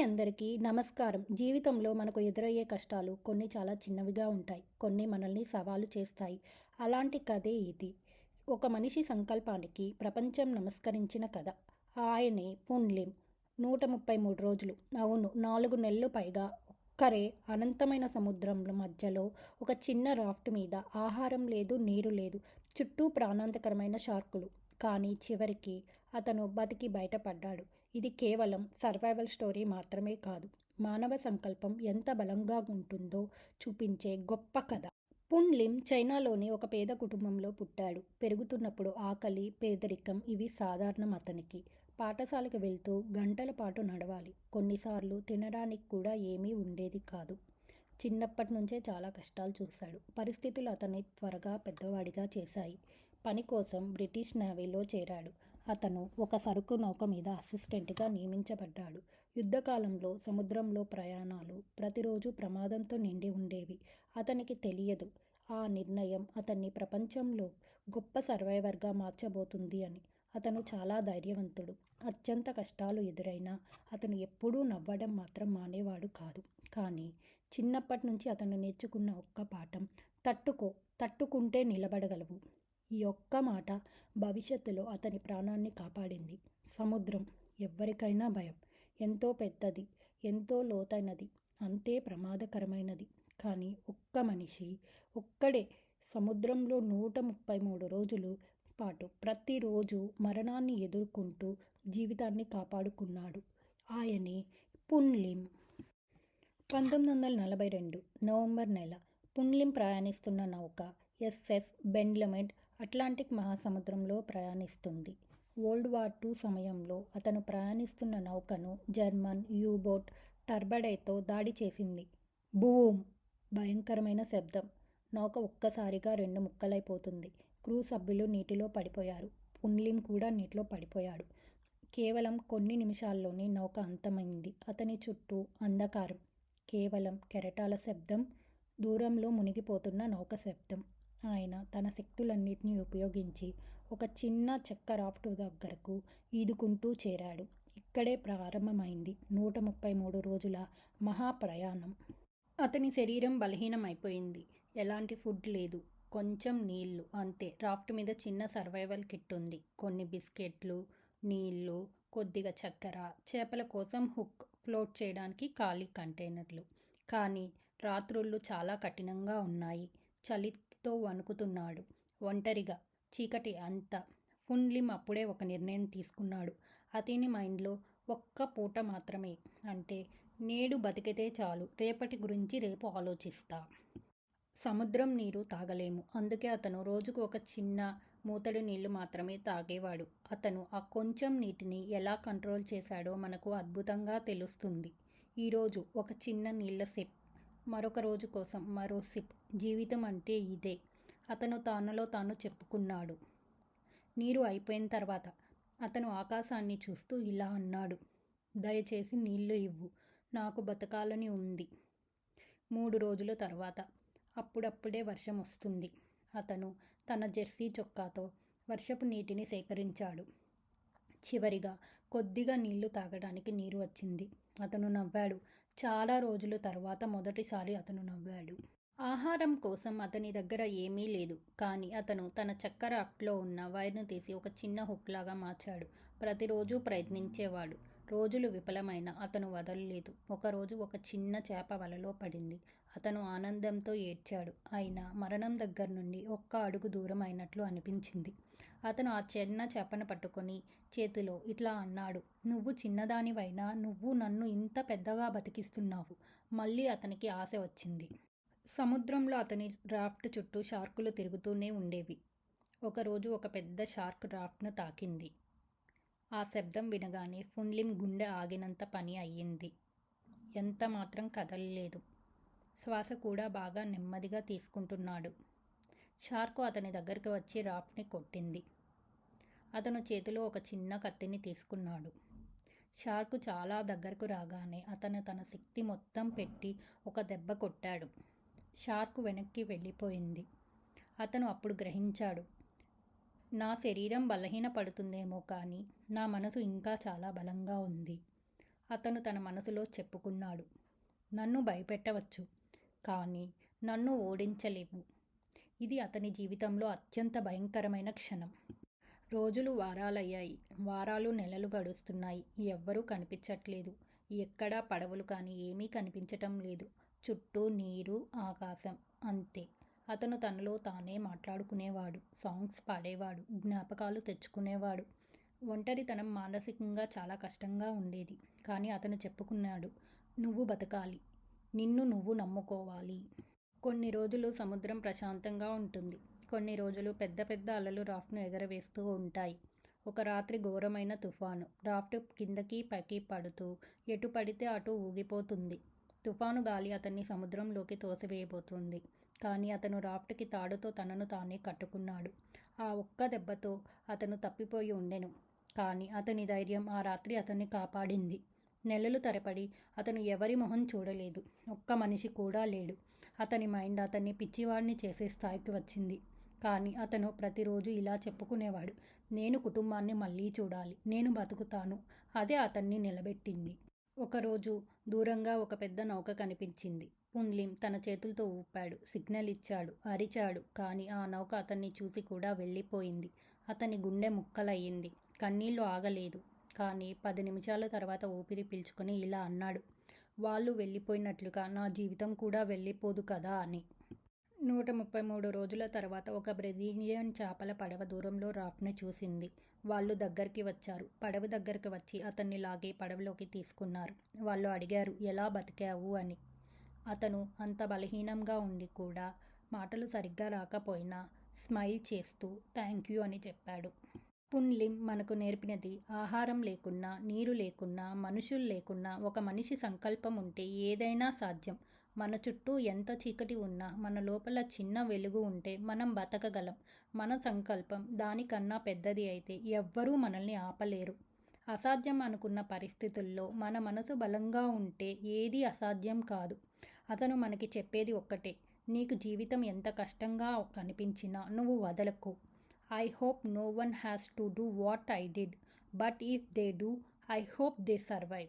Hi అందరికీ నమస్కారం. జీవితంలో మనకు ఎదురయ్యే కష్టాలు కొన్ని చాలా చిన్నవిగా ఉంటాయి. కొన్ని మనల్ని సవాలు చేస్తాయి. అలాంటి కథే ఇది. ఒక మనిషి సంకల్పానికి ప్రపంచం నమస్కరించిన కథ. ఆయనే పున్లిం నూట ముప్పై మూడు రోజులు. అవును నాలుగు నెలలు పైగా ఒక్కరే అనంతమైన సముద్రంలో మధ్యలో ఒక చిన్న రాఫ్ట్ మీద ఆహారం లేదు నీరు లేదు. చుట్టూ ప్రాణాంతకరమైన షార్కులు. కానీ చివరికి అతను బతికి బయటపడ్డాడు. ఇది కేవలం సర్వైవల్ స్టోరీ మాత్రమే కాదు. మానవ సంకల్పం ఎంత బలంగా ఉంటుందో చూపించే గొప్ప కథ. పున్ లిమ్ చైనాలోని ఒక పేద కుటుంబంలో పుట్టాడు. పెరుగుతున్నప్పుడు ఆకలి పేదరికం ఇవి సాధారణం అతనికి. పాఠశాలకు వెళ్తూ గంటల పాటు నడవాలి. కొన్నిసార్లు తినడానికి కూడా ఏమీ ఉండేది కాదు. చిన్నప్పటి నుంచే చాలా కష్టాలు చూశాడు. పరిస్థితులు అతన్ని త్వరగా పెద్దవాడిగా చేశాయి. పని కోసం బ్రిటిష్ నేవీలో చేరాడు. అతను ఒక సరుకు నౌక మీద అసిస్టెంట్గా నియమించబడ్డాడు. యుద్ధకాలంలో సముద్రంలో ప్రయాణాలు ప్రతిరోజు ప్రమాదంతో నిండి ఉండేవి. అతనికి తెలియదు. ఆ నిర్ణయం అతన్ని ప్రపంచంలో గొప్ప సర్వైవర్గా మార్చబోతుంది అని. అతను చాలా ధైర్యవంతుడు. అత్యంత కష్టాలు ఎదురైనా అతను ఎప్పుడూ నవ్వడం మాత్రం మానేవాడు కాదు. కానీ చిన్నప్పటి నుంచి అతను నేర్చుకున్న ఒక్క పాఠం తట్టుకో తట్టుకుంటే నిలబడగలవు. ఈ ఒక్క మాట భవిష్యత్తులో అతని ప్రాణాన్ని కాపాడింది. సముద్రం ఎవ్వరికైనా భయం. ఎంతో పెద్దది ఎంతో లోతైనది అంతే ప్రమాదకరమైనది. కానీ ఒక్క మనిషి ఒక్కడే సముద్రంలో నూట ముప్పై మూడు రోజులు పాటు ప్రతిరోజు మరణాన్ని ఎదుర్కొంటూ జీవితాన్ని కాపాడుకున్నాడు. ఆయనే పున్లిం. పంతొమ్మిది వందల నలభై రెండు నవంబర్ నెల పున్లిం ప్రయాణిస్తున్న నౌక ఎస్ఎస్ బెండ్లమెడ్ అట్లాంటిక్ మహాసముద్రంలో ప్రయాణిస్తుంది. వరల్డ్ వార్ టూ సమయంలో అతను ప్రయాణిస్తున్న నౌకను జర్మన్ యూబోట్ టర్బడైతో దాడి చేసింది. బూమ్! భయంకరమైన శబ్దం. నౌక ఒక్కసారిగా రెండు ముక్కలైపోతుంది. క్రూ సభ్యులు నీటిలో పడిపోయారు. పున్లిం కూడా నీటిలో పడిపోయాడు. కేవలం కొన్ని నిమిషాల్లోనే నౌక అంతమైంది. అతని చుట్టూ అంధకారం. కేవలం కెరటాల శబ్దం. దూరంలో మునిగిపోతున్న నౌక శబ్దం. ఆయన తన శక్తులన్నింటినీ ఉపయోగించి ఒక చిన్న చెక్క రాఫ్ట్ దగ్గరకు ఈదుకుంటూ చేరాడు. ఇక్కడే ప్రారంభమైంది నూట ముప్పై మూడు రోజుల మహాప్రయాణం. అతని శరీరం బలహీనమైపోయింది. ఎలాంటి ఫుడ్ లేదు. కొంచెం నీళ్ళు అంతే. రాఫ్ట్ మీద చిన్న సర్వైవల్ కిట్ ఉంది. కొన్ని బిస్కెట్లు నీళ్ళు కొద్దిగా చక్కెర చేపల కోసం హుక్ ఫ్లోట్ చేయడానికి ఖాళీ కంటైనర్లు. కానీ రాత్రుళ్ళు చాలా కఠినంగా ఉన్నాయి. చలి తో వణుకుతున్నాడు. ఒంటరిగా చీకటి అంత. ఫున్లిం అప్పుడే ఒక నిర్ణయం తీసుకున్నాడు. అతని మైండ్లో ఒక్క పూట మాత్రమే. అంటే నేడు బతికితే చాలు. రేపటి గురించి రేపు ఆలోచిస్తా. సముద్రం నీరు తాగలేము. అందుకే అతను రోజుకు ఒక చిన్న మూతడు నీళ్ళు మాత్రమే తాగేవాడు. అతను ఆ కొంచెం నీటిని ఎలా కంట్రోల్ చేశాడో మనకు అద్భుతంగా తెలుస్తుంది. ఈరోజు ఒక చిన్న నీళ్ళ సిప్. మరొక రోజు కోసం మరో సిప్. జీవితం అంటే ఇదే. అతను తానులో తాను చెప్పుకున్నాడు. నీరు అయిపోయిన తర్వాత అతను ఆకాశాన్ని చూస్తూ ఇలా అన్నాడు. దయచేసి నీళ్ళు ఇవ్వు. నాకు బతకాలని ఉంది. మూడు రోజుల తర్వాత అప్పుడప్పుడే వర్షం వస్తుంది. అతను తన జెర్సీ చొక్కాతో వర్షపు నీటిని సేకరించాడు. చివరిగా కొద్దిగా నీళ్ళు తాగడానికి నీరు వచ్చింది. అతను నవ్వాడు. చాలా రోజుల తర్వాత మొదటిసారి అతను నవ్వాడు. ఆహారం కోసం అతని దగ్గర ఏమీ లేదు. కానీ అతను తన చక్కెర అట్లో ఉన్న వైర్ను తీసి ఒక చిన్న హుక్లాగా మార్చాడు. ప్రతిరోజు ప్రయత్నించేవాడు. రోజులు విఫలమైన అతను వదలలేదు. ఒకరోజు ఒక చిన్న చేప వలలో పడింది. అతను ఆనందంతో ఏడ్చాడు. అయినా మరణం దగ్గర నుండి ఒక్క అడుగు దూరం అయినట్లు అనిపించింది. అతను ఆ చిన్న చేపను పట్టుకొని చేతిలో ఇట్లా అన్నాడు నువ్వు చిన్నదానివైనా నువ్వు నన్ను ఇంత పెద్దగా బతికిస్తున్నావు. మళ్ళీ అతనికి ఆశ వచ్చింది. సముద్రంలో అతని రాఫ్ట్ చుట్టూ షార్కులు తిరుగుతూనే ఉండేవి. ఒకరోజు ఒక పెద్ద షార్క్ రాఫ్ట్ను తాకింది. ఆ శబ్దం వినగానే ఫున్లిం గుండె ఆగినంత పని అయ్యింది. ఎంత మాత్రం కదలలేదు. శ్వాస కూడా బాగా నెమ్మదిగా తీసుకుంటున్నాడు. షార్కు అతని దగ్గరికి వచ్చి రాఫ్ట్ని కొట్టింది. అతను చేతిలో ఒక చిన్న కత్తిని తీసుకున్నాడు. షార్కు చాలా దగ్గరకు రాగానే అతను తన శక్తి మొత్తం పెట్టి ఒక దెబ్బ కొట్టాడు. షార్క్ వెనక్కి వెళ్ళిపోయింది. అతను అప్పుడు గ్రహించాడు నా శరీరం బలహీన పడుతుందేమో కానీ నా మనసు ఇంకా చాలా బలంగా ఉంది. అతను తన మనసులో చెప్పుకున్నాడు నన్ను భయపెట్టవచ్చు కానీ నన్ను ఓడించలేవు. ఇది అతని జీవితంలో అత్యంత భయంకరమైన క్షణం. రోజులు వారాలయ్యాయి వారాలు నెలలు గడుస్తున్నాయి ఎవ్వరూ కనిపించట్లేదు. ఎక్కడా పడవలు కానీ ఏమీ కనిపించటం లేదు. చుట్టూ నీరు ఆకాశం అంతే. అతను తనలో తానే మాట్లాడుకునేవాడు సాంగ్స్ పాడేవాడు జ్ఞాపకాలు తెచ్చుకునేవాడు. ఒంటరితనం మానసికంగా చాలా కష్టంగా ఉండేది. కానీ అతను చెప్పుకున్నాడు నువ్వు బతకాలి. నిన్ను నువ్వు నమ్ముకోవాలి. కొన్ని రోజులు సముద్రం ప్రశాంతంగా ఉంటుంది. కొన్ని రోజులు పెద్ద పెద్ద అలలు రాఫ్ట్ను ఎగరవేస్తూ ఉంటాయి. ఒక రాత్రి ఘోరమైన తుఫాను. రాఫ్ట్ కిందకి పైకి పడుతూ ఎటు పడితే అటు ఊగిపోతుంది. తుఫాను గాలి అతన్ని సముద్రంలోకి తోసివేయబోతుంది. కానీ అతను రాఫ్ట్కి తాడుతో తనను తానే కట్టుకున్నాడు. ఆ ఒక్క దెబ్బతో అతను తప్పిపోయి ఉండెను. కానీ అతని ధైర్యం ఆ రాత్రి అతన్ని కాపాడింది. నెలలు తరపడి అతను ఎవరి మొహం చూడలేదు. ఒక్క మనిషి కూడా లేడు. అతని మైండ్ అతన్ని పిచ్చివాడిని చేసే స్థాయికి వచ్చింది. కానీ అతను ప్రతిరోజు ఇలా చెప్పుకునేవాడు. నేను కుటుంబాన్ని మళ్ళీ చూడాలి. నేను బతుకుతాను. అదే అతన్ని నిలబెట్టింది. ఒకరోజు దూరంగా ఒక పెద్ద నౌక కనిపించింది. పున్లిం తన చేతులతో ఊపాడు. సిగ్నల్ ఇచ్చాడు. అరిచాడు. కానీ ఆ నౌక అతన్ని చూసి కూడా వెళ్ళిపోయింది. అతని గుండె ముక్కలయ్యింది. కన్నీళ్ళు ఆగలేదు. కానీ పది నిమిషాల తర్వాత ఊపిరి పీల్చుకొని ఇలా అన్నాడు. వాళ్ళు వెళ్ళిపోయినట్లుగా నా జీవితం కూడా వెళ్ళిపోదు కదా అని. నూట ముప్పై మూడు రోజుల తర్వాత ఒక బ్రెజిలియన్ చేపల పడవ దూరంలో రాఫ్ట్ని చూసింది. వాళ్ళు దగ్గరికి వచ్చారు. పడవ దగ్గరికి వచ్చి అతన్ని లాగి పడవలోకి తీసుకున్నారు. వాళ్ళు అడిగారు ఎలా బతికావు అని. అతను అంత బలహీనంగా ఉండి కూడా మాటలు సరిగ్గా రాకపోయినా స్మైల్ చేస్తూ థ్యాంక్ యూ అని చెప్పాడు. పున్లిం మనకు నేర్పినది ఆహారం లేకున్నా నీరు లేకున్నా మనుషులు లేకున్నా ఒక మనిషి సంకల్పం ఉంటే ఏదైనా సాధ్యం. మన చుట్టూ ఎంత చీకటి ఉన్నా మన లోపల చిన్న వెలుగు ఉంటే మనం బతకగలం. మన సంకల్పం దానికన్నా పెద్దది అయితే ఎవ్వరూ మనల్ని ఆపలేరు. అసాధ్యం అనుకున్న పరిస్థితుల్లో మన మనసు బలంగా ఉంటే ఏది అసాధ్యం కాదు. అతను మనకి చెప్పేది ఒక్కటే నీకు జీవితం ఎంత కష్టంగా కనిపించినా నువ్వు వదలకు. I hope no one has to do what I did but if they do I hope they survive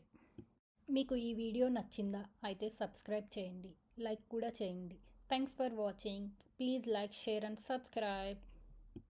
మీకు ఈ వీడియో నచ్చిందా అయితే సబ్స్క్రైబ్ చేయండి. లైక్ కూడా చేయండి. Thanks for watching please like share and subscribe